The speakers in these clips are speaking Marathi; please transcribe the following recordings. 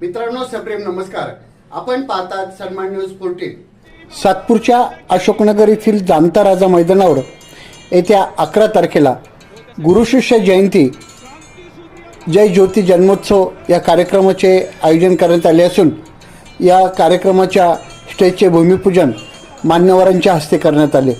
मित्रांनो सप्रेम नमस्कार. आपण पाहतात सन्मान न्यूज फोर्टीन सातपूरच्या अशोकनगर येथील जाणता राजा मैदानावर येत्या अकरा तारखेला गुरुशिष्य जयंती जय ज्योती जन्मोत्सव या कार्यक्रमाचे आयोजन करण्यात आले असून या कार्यक्रमाच्या स्टेजचे भूमिपूजन मान्यवरांच्या हस्ते करण्यात आले.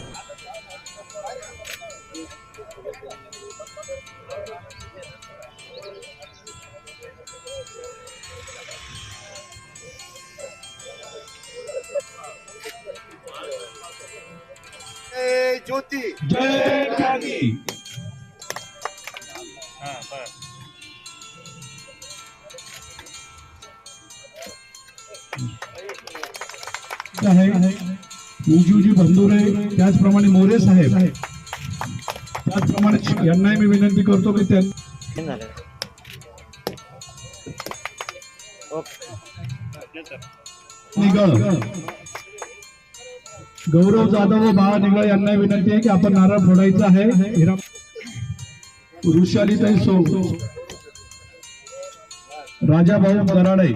आहे उजूजी बंधुरे त्याचप्रमाणे मोरे साहेब त्याचप्रमाणे यांनाही मी विनंती करतो की त्या निगळ गौरव जाधव व बाळा निगळ यांना विनंती आहे की आपण नारळ फोडायचा आहे. हिरा- वृषालीताई सो राजा भाऊ गराडे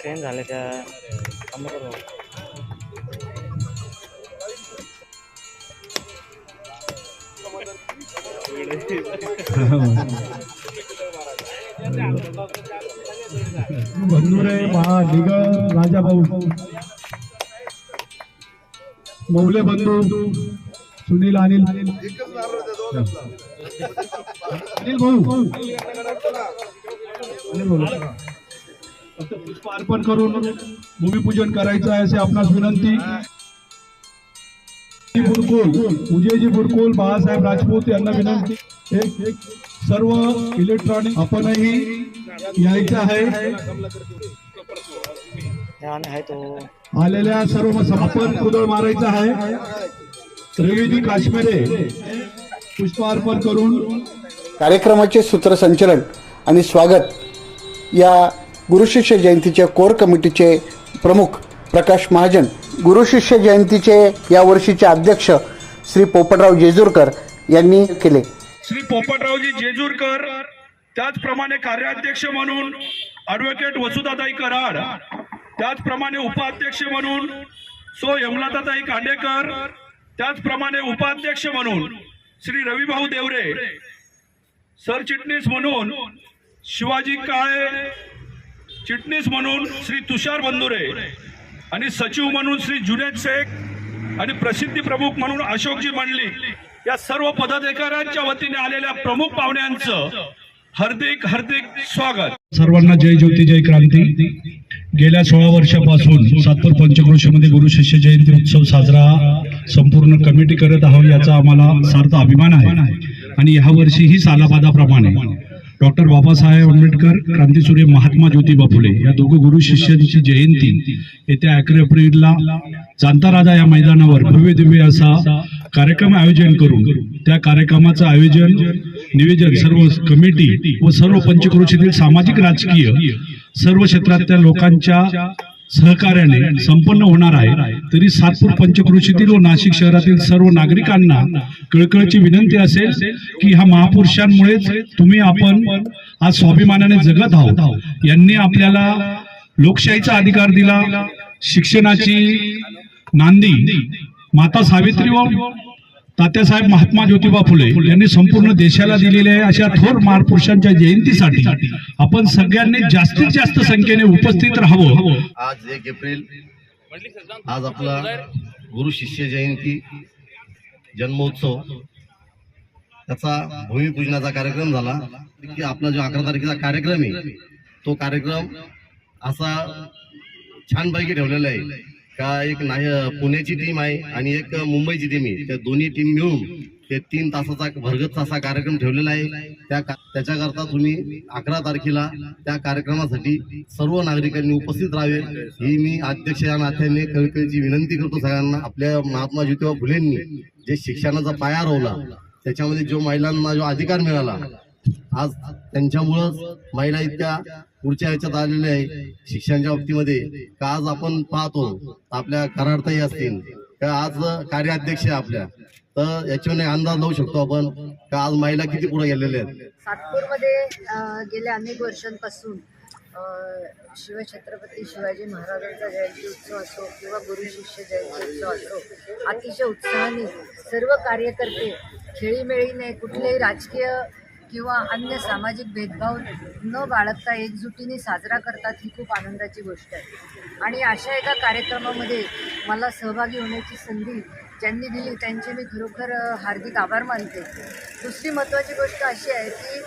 ट्रेन झाले त्या बंधुरे निगळ राजा भाऊ. मौले बंधू सुनील अनिल. अनिल भाऊ. अनिल भाऊ. फक्त पुष्प अर्पण करून भूमिपूजन करायचं आहे असे आपणास विनंती. बुडकुल. उजयजी बुडकुल बाळासाहेब राजपूत यांना विनंती. सर्व इलेक्ट्रॉनिक आपणही यायचं आहे. आलेल्या सर्व समापन कुदळ मारायचा आहे. त्रिवेदी काश्मीरे पुष्पार्पण करून कार्यक्रमाचे सूत्रसंचलन आणि स्वागत या गुरुशिष्य जयंतीच्या कोर कमिटीचे प्रमुख प्रकाश महाजन गुरुशिष्य जयंतीचे या वर्षीचे अध्यक्ष श्री पोपटराव जेजूरकर यांनी केले. श्री पोपटरावजी जेजूरकर त्याचप्रमाणे कार्याध्यक्ष म्हणून ॲडव्होकेट वसुदाताई कराड त्याचप्रमाणे उपाध्यक्ष म्हणून सो यमलताताई कांडेकर त्याचप्रमाणे उपाध्यक्ष म्हणून श्री रविभाऊ देवरे सरचिटणीस म्हणून शिवाजी काळे चिटणीस म्हणून श्री तुषार बंधुरे आणि सचिव म्हणून श्री जुनेद शेख आणि प्रसिद्धी प्रमुख म्हणून अशोकजी मंडली. या सर्व पदाधिकाऱ्यांच्या वतीने आलेल्या प्रमुख पाहुण्यांचं हार्दिक हार्दिक स्वागत. सर्वांना जय ज्योती जय क्रांती. गेल्या सोळा वर्षापासून सातपूर पंचक्रोशीमध्ये गुरु शिष्य जयंती उत्सव साजरा संपूर्ण कमिटी करत आहोत याचा आम्हाला सार्थ अभिमान आहे. आणि ह्या वर्षीही सालाबादाप्रमाणे डॉक्टर बाबासाहेब आंबेडकर क्रांतीसूर्य महात्मा ज्योतिबा फुले या दोघं गुरु शिष्यांची जयंती येत्या अकरा एप्रिलला जाणता राजा या मैदानावर भव्य दिव्य असा कार्यक्रम आयोजन करून त्या कार्यक्रमाचं आयोजन निवेदन सर्व कमिटी व सर्व पंचक्रोशीतील सामाजिक राजकीय सर्व क्षेत्रातल्या लोकांच्या सहकार्याने संपन्न होणार आहे. तरी सातपूर पंचकृषीतील व नाशिक शहरातील सर्व नागरिकांना कळकळची विनंती असेल की ह्या महापुरुषांमुळेच तुम्ही आपण आज स्वाभिमानाने जगत आहोत. यांनी आपल्याला लोकशाहीचा अधिकार दिला शिक्षणाची नांदी माता सावित्री व तात्यासाहेब महात्मा ज्योतिबा फुले यांनी संपूर्ण देशाला दिलेल्या अशा थोर महापुरुषांच्या जयंतीसाठी आपण सगळ्यांनी जास्तीत जास्त संख्येने उपस्थित राहावं. आज एक एप्रिल आज आपला गुरु शिष्य जयंती जन्मोत्सव त्याचा भूमिपूजनाचा कार्यक्रम झाला. की आपला जो अकरा तारखेचा कार्यक्रम आहे तो कार्यक्रम असा छानपैकी ठेवलेला आहे. का एक नाही पुण्याची टीम आहे आणि एक मुंबईची टीम आहे. त्या दोन्ही टीम मिळून ते तीन तासाचा भरगत असा कार्यक्रम ठेवलेला आहे. त्या त्याच्याकरता तुम्ही अकरा तारखेला त्या कार्यक्रमासाठी सर्व नागरिकांनी उपस्थित राहावे. ही मी अध्यक्ष या नात्याने कळकळीची विनंती करतो सगळ्यांना. आपल्या महात्मा ज्योतिबा फुलेंनी जे शिक्षणाचा पाया रोवला त्याच्यामध्ये जो महिलांना जो अधिकार मिळाला आज त्यांच्यामुळंच महिला इतक्या पुढच्या ह्याच्यात आलेले आहे शिक्षणाच्या बाबतीमध्ये. का आज आपण पाहतो आपल्या कराडताई असतील का आज कार्याध्यक्ष आहे आपल्या तर याच्याने अंदाज लावू शकतो आपण का आज महिला किती पुढे गेलेल्या आहेत? सातपूरमध्ये गेल्या अनेक वर्षांपासून शिवछत्रपती शिवाजी महाराजांचा जयंती उत्सव असो किंवा गुरु शिष्य जयंती उत्सव असो अतिशय उत्साहाने सर्व कार्यकर्ते खेळीमेळीने कुठलेही राजकीय किंवा अन्य सामाजिक भेदभाव न बाळगता एकजुटीने साजरा करतात ही खूप आनंदाची गोष्ट आहे. आणि अशा एका कार्यक्रमामध्ये मला सहभागी होण्याची संधी ज्यांनी दिली त्यांचे मी खरोखर हार्दिक आभार मानते. दुसरी महत्त्वाची गोष्ट अशी आहे की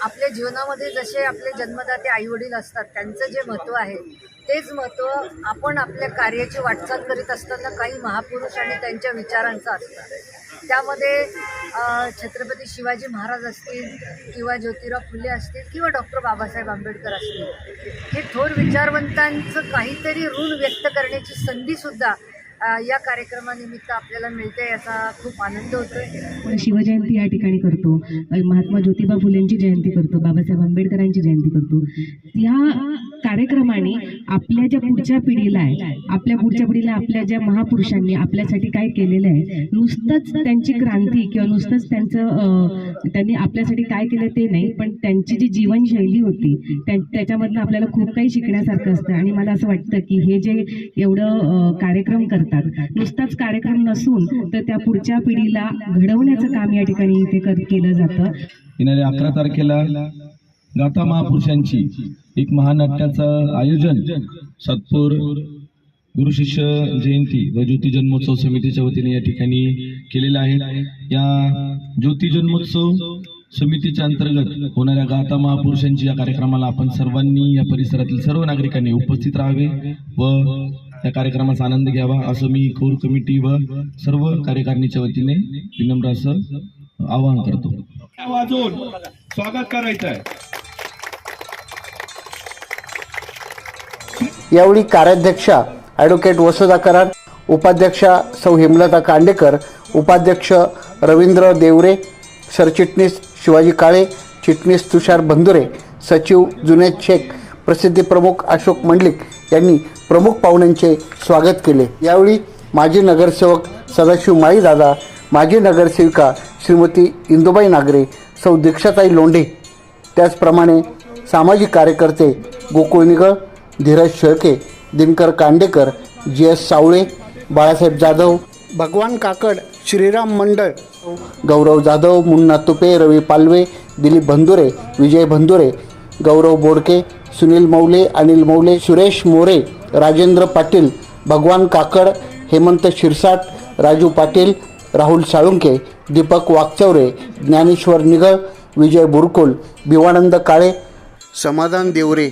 आपल्या जीवनामध्ये जसे आपले जन्मदाते आईवडील असतात त्यांचं जे महत्त्व आहे तेच महत्त्व आपण आपल्या कार्याची वाटचाल करीत असताना काही महापुरुष आणि त्यांच्या विचारांचं असतं. त्यामध्ये छत्रपती शिवाजी महाराज असतील किंवा ज्योतिराव फुले असतील किंवा डॉक्टर बाबासाहेब आंबेडकर असतील हे थोर विचारवंतांचं काहीतरी ऋण व्यक्त करण्याची संधीसुद्धा या कार्यक्रमानिमित्त आपल्याला मिळते याचा खूप आनंद होतोय. शिवजयंती या ठिकाणी करतो. महात्मा ज्योतिबा फुलेंची जयंती करतो. बाबासाहेब आंबेडकरांची जयंती करतो. या कार्यक्रमाने आपल्या ज्या पुढच्या पिढीला आहे आपल्या पुढच्या पिढीला आपल्या ज्या महापुरुषांनी आपल्यासाठी काय केलेलं आहे नुसतंच त्यांची क्रांती किंवा नुसतंच त्यांचं त्यांनी आपल्यासाठी काय केलं ते नाही पण त्यांची जी जीवनशैली होती त्याच्यामधनं आपल्याला खूप काही शिकण्यासारखं असतं. आणि मला असं वाटतं की हे जे एवढं कार्यक्रम करतात नुसताच कार्यक्रम नसून तर त्या पुढच्या पिढीला घडवण्याचं काम या ठिकाणी इथे केलं जातं. येणाऱ्या अकरा तारखेला गाथा महापुरुषांची. एक महानाट्याचं आयोजन सातपूर गुरुशिष्य जयंती व ज्योती जन्मोत्सव समितीच्या वतीने या ठिकाणी केलेला आहे. या ज्योती जन्मोत्सव समितीच्या अंतर्गत होणाऱ्या गाथा महापुरुषांची या कार्यक्रमाला आपण सर्वांनी या परिसरातील सर्व नागरिकांनी उपस्थित राहावे व या कार्यक्रमाचा आनंद घ्यावा असं मी कोर कमिटी व सर्व कार्यकारिणीच्या वतीने विनम्र असं आवाहन करतो. वाजवून स्वागत करायचं आहे यावेळी कार्याध्यक्षा ॲडव्होकेट वसुधा कराड उपाध्यक्षा सौ हेमलता कांडेकर उपाध्यक्ष रवींद्र देवरे सरचिटणीस शिवाजी काळे चिटणीस तुषार बंधुरे सचिव जुनेद शेख प्रसिद्धी प्रमुख अशोक मंडलिक यांनी प्रमुख पाहुण्यांचे स्वागत केले. यावेळी माजी नगरसेवक सदाशिव माळीदादा माजी नगरसेविका श्रीमती इंदुबाई नागरे सौ दीक्षाताई लोंढे त्याचप्रमाणे सामाजिक कार्यकर्ते गोकुळ निगळ धीरज शेळके दिनकर कांडेकर जी एस सावळे बाळासाहेब जाधव भगवान काकड श्रीराम मंडळ गौरव जाधव मुन्ना तुपे रवी पालवे दिलीप भंदुरे विजय भंदुरे गौरव बोडके सुनील मौले अनिल मौले सुरेश मोरे राजेंद्र पाटील भगवान काकड हेमंत शिरसाट राजू पाटील राहुल साळुंके दीपक वाकचौरे ज्ञानेश्वर निगळ विजय बुरकुल भिवानंद काळे. समाधान देवरे.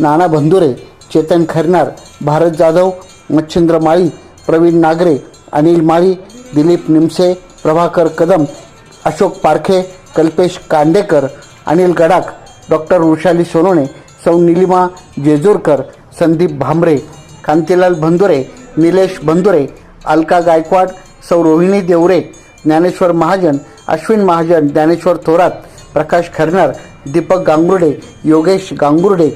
नाना भंदुरे चेतन खरनार भारत जाधव मच्छिंद्र माळी प्रवीण नागरे अनिल माळी दिलीप निमसे प्रभाकर कदम अशोक पारखे कल्पेश कांडेकर अनिल गडाख डॉक्टर वृषाली सोनोने सौ निलिमा जेजूरकर संदीप भांबरे कांतीलाल भंदुरे निलेश भंदुरे अलका गायकवाड सौ रोहिणी देवरे ज्ञानेश्वर महाजन अश्विन महाजन ज्ञानेश्वर थोरात प्रकाश खरनार दीपक गांगुर्डे योगेश गांगुर्डे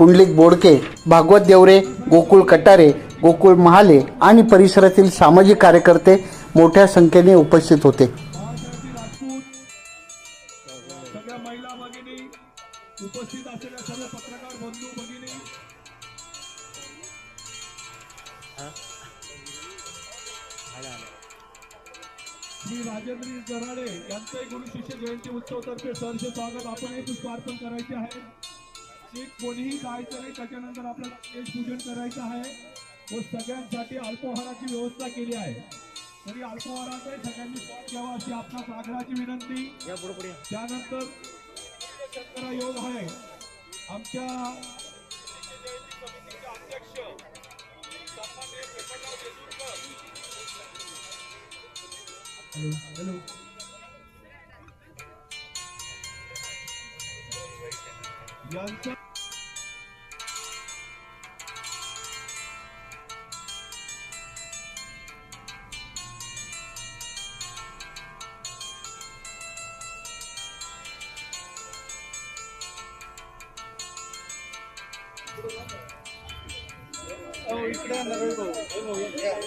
पुंडलिक बोडके भागवत देवरे गोकुळ कटारे गोकुळ महाले आणि परिसरातील सामाजिक कार्यकर्ते मोठ्या संख्येने उपस्थित होते. उपस्थित असलेल्या सर्व पत्रकार बंधू भगिनी. श्री राजेंद्र जराडे यांचे गुरु शिष्य जयंती उत्सव तर्फे सरचे स्वागत. आपण हे पुष्पार्पण करायचे आहे. जे कोणीही जायचं नाही त्याच्यानंतर आपल्याला स्टेज पूजन करायचं आहे. व सगळ्यांसाठी अल्पोहाराची व्यवस्था केली आहे. तरी अल्पोहाराचे सगळ्यांनी स्वाद घ्यावा अशी आपणास आग्रहाची विनंती. त्यानंतर शंकरा योग आहे. आमच्या. Hello hello. यांचं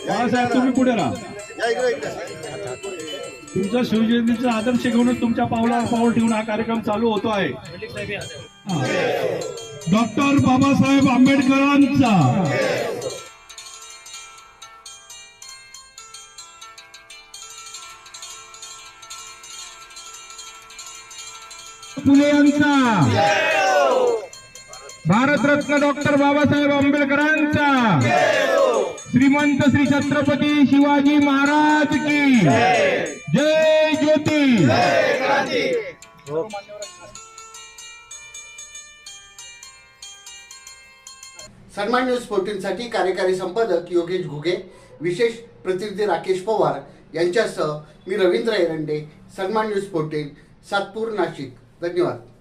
बाळासाहेब तुम्ही पुढे राहा. तुमच्या शिवजयंतीचा आदर्श घेऊनच तुमच्या पावलावर पाऊल ठेवून हा कार्यक्रम चालू होतो आहे. डॉक्टर बाबासाहेब आंबेडकरांचा. फुले यांचा. भारतरत्न डॉक्टर बाबासाहेब आंबेडकरांचा. श्रीमंत श्री छत्रपती शिवाजी महाराज की. जय ज्योती. सन्मान न्यूज फोर्टीनसाठी कार्यकारी संपादक योगेश घुगे विशेष प्रतिनिधी राकेश पवार यांच्यासह मी रवींद्र एरंडे सन्मान न्यूज फोर्टीन सातपूर नाशिक. धन्यवाद.